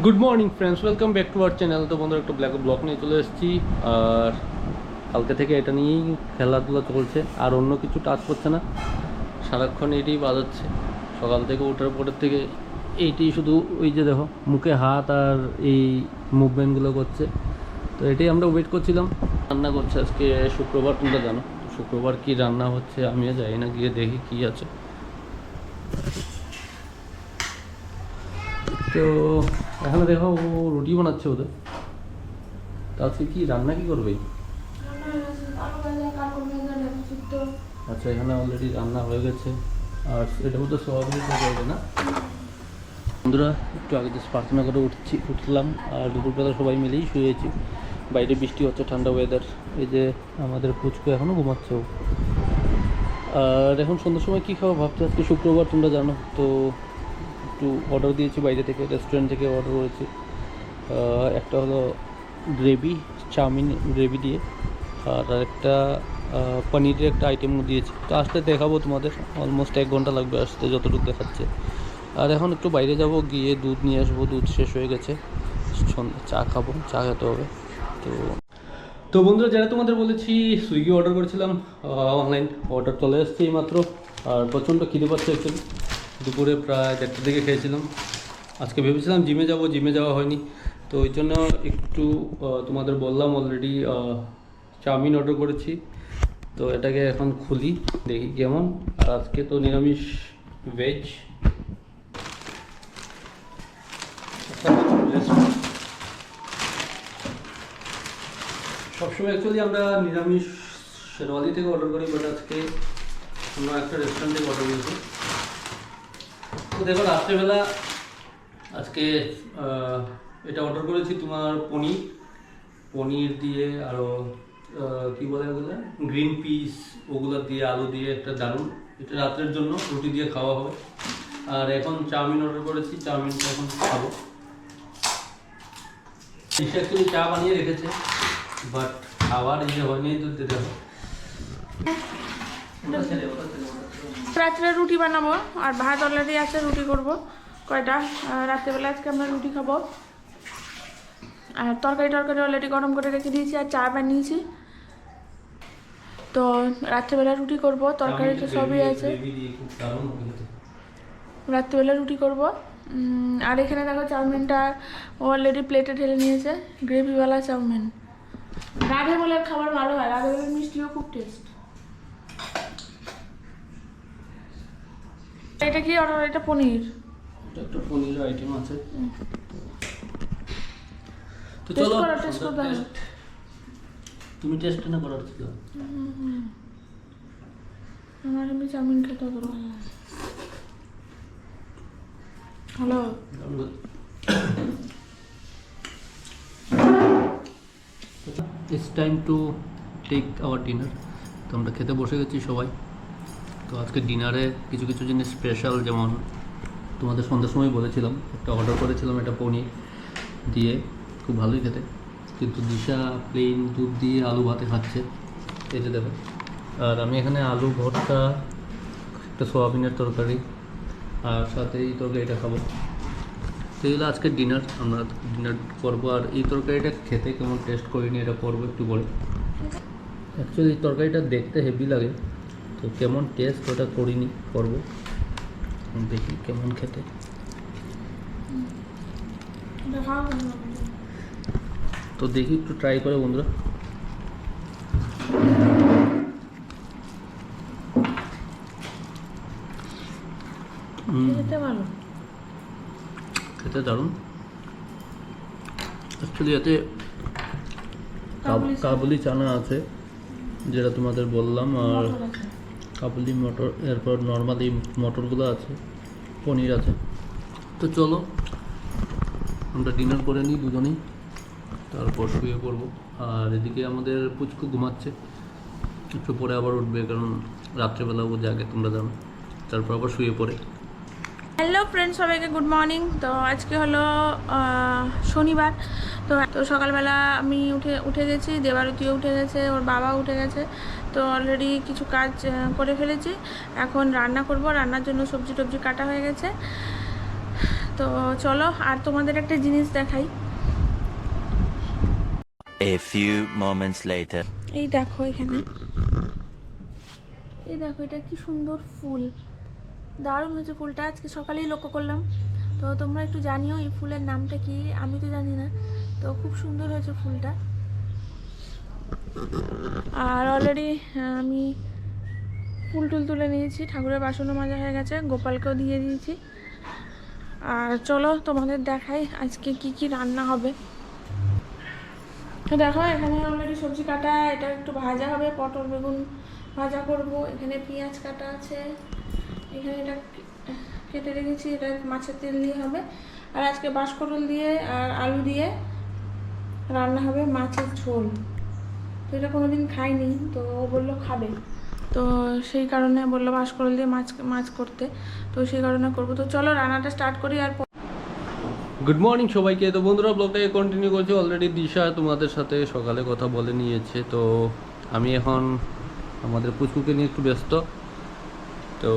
Good morning friends welcome back to our channel তো বন্ধুরা, একটু ব্ল্যাক ব্লক নিয়ে চলে এসেছি। আর কালকে থেকে এটা নিয়েই খেলাধুলা চলছে। আর অন্য কিছু টাচ করছে না। সারাক্ষণ এটাই বাজাচ্ছে। সকাল থেকে ওঠার পরের থেকে এইটাই শুধু ওই যে দেখো, মুখে হাত আর এই মুভমেন্টগুলো করছে। তো এটাই আমরা ওয়েট করছিলাম। রান্না করছে আজকে শুক্রবার, তোমরা জানো। শুক্রবার কি রান্না হচ্ছে আমিও যাই না, গিয়ে দেখি কি আছে। তো এখানে দেখো ও রুটি বানাচ্ছে ওদের। তা আজকে কি রান্না কি করবে? আচ্ছা এখানে অলরেডি রান্না হয়ে গেছে। আর এটা তো সোয়াবিন হয়ে না? বন্ধুরা, একটু আগে জাস্ট প্রার্থনা করে উঠছি, উঠলাম, আর দুপুরবেলা সবাই মিলেই শুয়েছি বাইরে বৃষ্টি হচ্ছে, ঠান্ডা ওয়েদার এই যে আমাদের পুচকু এখনও ঘুমাচ্ছে। আর এখন সন্ধ্যার সময় কী খাব ভাবছি, আজকে শুক্রবার, তোমরা জানো। তো একটু অর্ডার দিয়েছি, বাইরে থেকে রেস্টুরেন্ট থেকে অর্ডার করেছি। একটা হলো গ্রেভি, চাউমিন গ্রেভি দিয়ে, আর একটা পনিরের একটা আইটেম দিয়েছি। তো আসতে দেখাবো তোমাদের অলমোস্ট এক ঘণ্টা লাগবে আসতে যতটুকু দেখাচ্ছে। আর এখন একটু বাইরে যাব, গিয়ে দুধ নিয়ে আসব, দুধ শেষ হয়ে গেছে। চা খাব, চা খেতে হবে। তো তো বন্ধুরা, যারা তোমাদের বলেছি সুইগি অর্ডার করেছিলাম অনলাইন অর্ডার চলে এসছে মাত্র আর প্রচণ্ড খিদে পাচ্ছে অ্যাকচুয়ালি দুপুরে প্রায় দেড়টা দিকে খেয়েছিলাম। আজকে ভেবেছিলাম জিমে যাব, জিমে যাওয়া হয়নি। তো ওই জন্য একটু তোমাদের বললাম অলরেডি চাউমিন অর্ডার করেছি। তো এটাকে এখন খুলি, দেখি কেমন। আর আজকে তো নিরামিষ ভেজ সবসময় অ্যাকচুয়ালি আমরা নিরামিষ শেরওয়ালি থেকে অর্ডার করি বাট আজকে আমরা একটা রেস্টুরেন্ট থেকে অর্ডার করেছি। দেখো রাত্রেবেলা আজকে এটা অর্ডার করেছি তোমার পনির। পনির দিয়ে আরও কী বলে ওগুলো? গ্রিন পিস ওগুলো দিয়ে আলু দিয়ে একটা দারুণ। এটা রাত্রের জন্য রুটি দিয়ে খাওয়া হবে। আর এখন চাউমিন অর্ডার করেছি চাউমিনটা এখন খাব। অ্যাকচুয়ালি চা বানিয়ে রেখেছে বাট খাবার ইয়ে হয়নি দুধ দিতে হবে ওটা ছেড়ে, ওটা। ছেড়ে। রাত্রে রুটি বানাবো, আর ভাত অলরেডি আছে, রুটি করব। কয়টা? রাত্রেবেলা আজকে আমরা রুটি খাব। আর তরকারি টরকারি অলরেডি গরম করে রেখে দিয়েছি, আর চা বানিয়েছি। তো রাত্রেবেলা রুটি করব, তরকারি তো সবই আছে। রাত্রেবেলা রুটি করব। আর এখানে দেখো চাউমিনটা অলরেডি প্লেটে ঢেলে নিয়েছে, গ্রেভিওয়ালা চাউমিন। রাধে বলে খাবার ভালো হয় রাধে বলে মিষ্টিও খুব টেস্ট এটা কি অর্ডার এটা পনির? এটা একটা পনির আইটেম আছে। তো চলো করো, taste করতে তুমি টেস্ট না করার ছিল আমার এমনি চাউমিন খেতে হবে। Hello it's time to take our dinner তো আমরা খেতে বসে গেছি সবাই। তো আজকে ডিনারে কিছু কিছু জিনিস স্পেশাল যেমন তোমাদের সন্ধ্যার সময় বলেছিলাম, একটা অর্ডার করেছিলাম একটা পনির দিয়ে, খুব ভালোই খেতে। কিন্তু দিশা প্লেন দুধ দিয়ে আলু ভাতে খাচ্ছে যে দেখো। আর আমি এখানে আলু, ভর্তা, একটা সোয়াবিনের তরকারি, আর সাথে এই তরকারিটা খাব। তো এগুলো আজকে ডিনার আমরা ডিনার করব। আর এই তরকারিটা খেতে কেমন টেস্ট করিনি, এটা করব একটু পরে। অ্যাকচুয়ালি এই তরকারিটা দেখতে হেভি লাগে। তো কেমন টেস্ট ওটা করিনি করব। দেখি কেমন খেতে। তো দেখি একটু ট্রাই করে বন্ধুরা। খেতে দারুণ। অ্যাকচুয়ালি এতে কাবুলি চানা আছে যেটা তোমাদের বললাম আর। কাবুলি মটর, এরপর নর্মালি মটরগুলো আছে, পনির আছে। তো চলো, আমরা ডিনার করে নিই দুজনেই, তারপর শুয়ে পড়ব। আর এদিকে আমাদের পুচকু ঘুমাচ্ছে, একটু পরে আবার উঠবে, কারণ রাত্রেবেলা ও জাগে, তোমরা জানো। তারপর আবার শুয়ে পড়ে। হ্যালো ফ্রেন্ড সবাইকে গুড মর্নিং তো আজকে হলো শনিবার। তো তো সকালবেলা আমি উঠে উঠে গেছি দেবারতীও উঠে গেছে ওর বাবা উঠে গেছে। তো অলরেডি কিছু কাজ করে ফেলেছি। এখন রান্না করব রান্নার জন্য সবজি টবজি কাটা হয়ে গেছে। তো চলো আর তোমাদের একটা জিনিস দেখাই। A few moments later. এই দেখো এখানে। এই দেখো এটা কি সুন্দর ফুল। দারুণ হয়েছে ফুলটা, আজকে সকালেই লক্ষ্য করলাম। তো তোমরা একটু জানিও এই ফুলের নামটা কি? আমি তো জানি না। তো খুব সুন্দর হয়েছে ফুলটা। আর অলরেডি আমি ফুল টুল তুলে নিয়েছি। ঠাকুরের বাসনও মাজা হয়ে গেছে। গোপালকেও দিয়ে দিয়েছি। আর চলো তোমাদের দেখাই আজকে কি কি রান্না হবে। তো দেখো, এখানে অলরেডি সবজি কাটা, এটা একটু ভাজা হবে। পটল বেগুন ভাজা করব। এখানে পেঁয়াজ কাটা আছে। এখানে এটা কেটে রেখেছি, এটা মাছের তেল দিয়ে হবে। আর আজকে বাঁশকটল দিয়ে আর আলু দিয়ে রান্না হবে মাছের ঝোল। তো এটা কোনো দিন খাইনি, তো ও বলল খাবে। তো সেই কারণে বলল বাঁশকটল দিয়ে মাছ মাছ করতে। তো সেই কারণে করব। তো চলো রান্নাটা স্টার্ট করি আর গুড মর্নিং সবাইকে। তো বন্ধুরা ব্লগটাকে কন্টিনিউ করছি। অলরেডি দিশা তোমাদের সাথে সকালে কথা বলে নিয়েছে। তো আমি এখন আমাদের পুচকুকে নিয়ে একটু ব্যস্ত। তো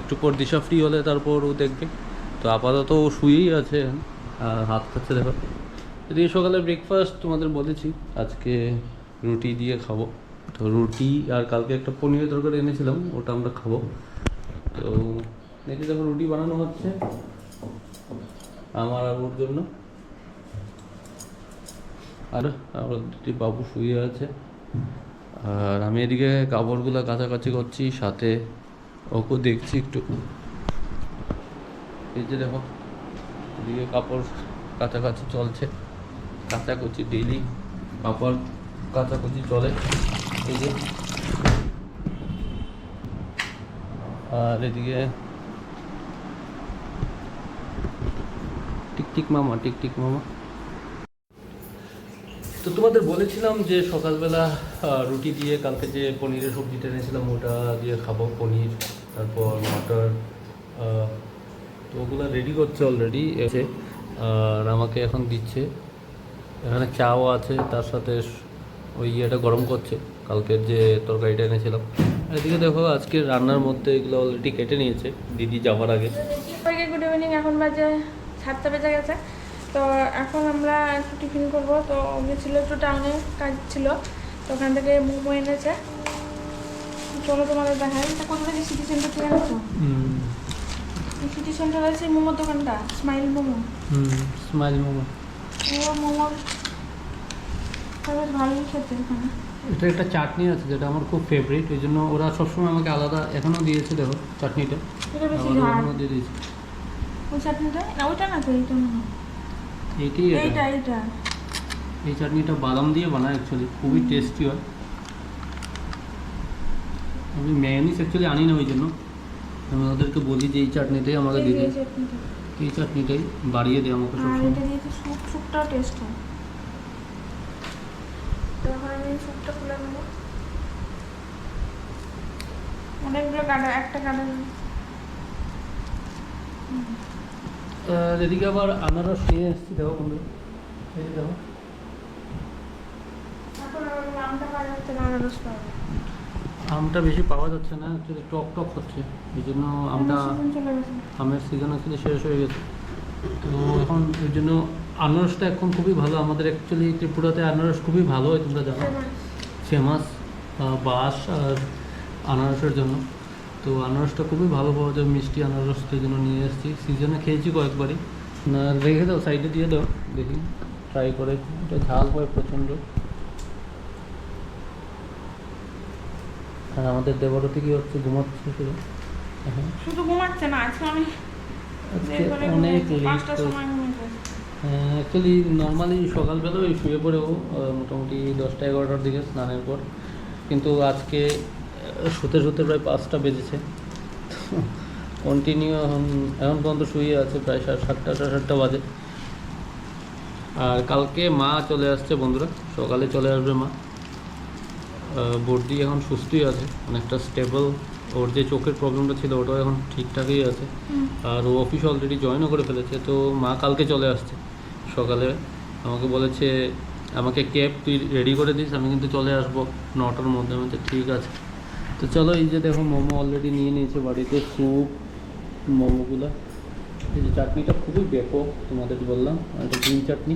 একটু পর দিশা ফ্রি হলে তারপর ও দেখবে। তো আপাতত ও শুয়েই আছে আর হাত খাচ্ছে দেখো। এদিকে সকালে ব্রেকফাস্ট তোমাদের বলেছি, আজকে রুটি দিয়ে খাব। তো রুটি আর কালকে একটা পনিরের তরকারি এনেছিলাম, ওটা আমরা খাব। তো দেখি দেখো রুটি বানানো হচ্ছে, আমার আর ওর জন্য। আর আমার দুটি বাবু শুয়ে আছে। আর আমি এদিকে কাপড়গুলো কাছাকাছি করছি, সাথে ওকে দেখছি একটু। এই যে দেখো, এদিকে কাপড় কাছাকাছি চলছে, কাচাকুচি ডেইলি কাপড় কাচাকুচি চলে। এই যে। আর এদিকে টিকটিক মামা টিকটিক মামা। তো তোমাদের বলেছিলাম যে সকালবেলা রুটি দিয়ে কালকে যে পনিরের সবজিটা এনেছিলাম ওটা দিয়ে খাব পনির, তারপর মটর তো ওগুলো রেডি করছে অলরেডি এসে, আর আমাকে এখন দিচ্ছে। এখানে চাও আছে, তার সাথে ওই ইয়েটা গরম করছে, কালকের যে তরকারিটা এনেছিলাম। এদিকে দেখো, আজকে রান্নার মধ্যে এগুলো অলরেডি কেটে নিয়েছে, দিদি যাওয়ার আগে। গুড ইভিনিং এখন বাজে সাতটা বেজে গেছে। তো এখন আমরা একটু টিফিন করব। তো গেছিল একটু টাউনে কাজ ছিল। তো ওখান থেকে মোমো এনেছে। চলো তোমাদের দেখাই। এটা কোথা থেকে সিটি সেন্টার থেকে এনেছো সিটি সেন্টার আছে মোমোর দোকানটা স্মাইল মোমো। হুম স্মাইল মোমো। ও মোমোর বেশ ভালোই খেতে এখানে। এটা একটা চাটনি আছে যেটা আমার খুব ফেভারিট এই জন্য ওরা সবসময় আমাকে আলাদা এখনও দিয়েছে দেখো চাটনিটা। এটা বেশি ঝাল দিয়ে দিয়েছে। ওই চাটনিটা? না ওইটা না তো এইটা না। এইটি এইটা এটা। এইটা এই চাটনিটা বাদাম দিয়ে বানায় অ্যাকচুয়ালি খুবই টেস্টি হয়। আমি ম্যায়োনিস অ্যাকচুয়ালি আনি না ওই জন্য। আমি ওদেরকে বলি যে এই চাটনিটাই আমাকে দিয়ে এই চাটনিটাই। বাড়িয়ে দেয় আমাকে এটা দিয়েছে স্যুপ স্যুপটাও টেস্ট হয়। তো আমি স্যুপটা খুলে নেব। অনেকগুলো কাটা একটা কাটা এদিকে আবার আনারস নিয়ে এসেছি দেখো বন্ধু। এই যে দেখো। আমটা বেশি পাওয়া যাচ্ছে না অ্যাকচুয়ালি টক টক হচ্ছে। এই জন্য আমটা আমের সিজন আসলে শেষ হয়ে গেছে। তো এখন ওই জন্য আনারসটা এখন খুবই ভালো। আমাদের অ্যাকচুয়ালি ত্রিপুরাতে আনারস খুবই ভালো হয় তোমরা জানো। ফেমাস বাঁশ আর আনারসের জন্য। তো আনারসটা খুবই ভালো পাওয়া যায় মিষ্টি আনারস সেই জন্য নিয়ে এসেছি। সিজনে খেয়েছি কয়েকবারই। না রেখে দাও সাইডে দিয়ে দাও দেখি। ট্রাই করে এটা ঝাল হয় প্রচণ্ড। আর আমাদের দেবরতি কি হচ্ছে ঘুমাচ্ছে শুধু? শুধু ঘুমাচ্ছে না আজকে আমি অনেক লেট অ্যাকচুয়ালি নর্মালি সকালবেলা ওই শুয়ে পড়েও মোটামুটি দশটা এগারোটার দিকে স্নানের পর। কিন্তু আজকে শুতে শুতে প্রায় পাঁচটা বেজেছে। কন্টিনিউ এখন এখন পর্যন্ত শুয়ে আছে প্রায় সাড়ে সাতটা সাড়ে সাতটা বাজে। আর কালকে মা চলে আসছে বন্ধুরা সকালে চলে আসবে মা। বর্দি এখন সুস্থই আছে অনেকটা স্টেবল ওর যে চোখের প্রবলেমটা ছিল ওটাও এখন ঠিকঠাকই আছে। আর ও অফিস অলরেডি জয়েনও করে ফেলেছে তো মা কালকে চলে আসছে। সকালে আমাকে বলেছে আমাকে ক্যাব তুই রেডি করে দিস আমি কিন্তু চলে আসব নটার মধ্যে। মধ্যে ঠিক আছে। তো চলো এই যে দেখো মোমো অলরেডি নিয়ে নিয়েছে বাড়িতে স্যুপ মোমোগুলো। এই যে চাটনিটা খুবই ব্যাপক তোমাদের বললাম, আর গ্রিন চাটনি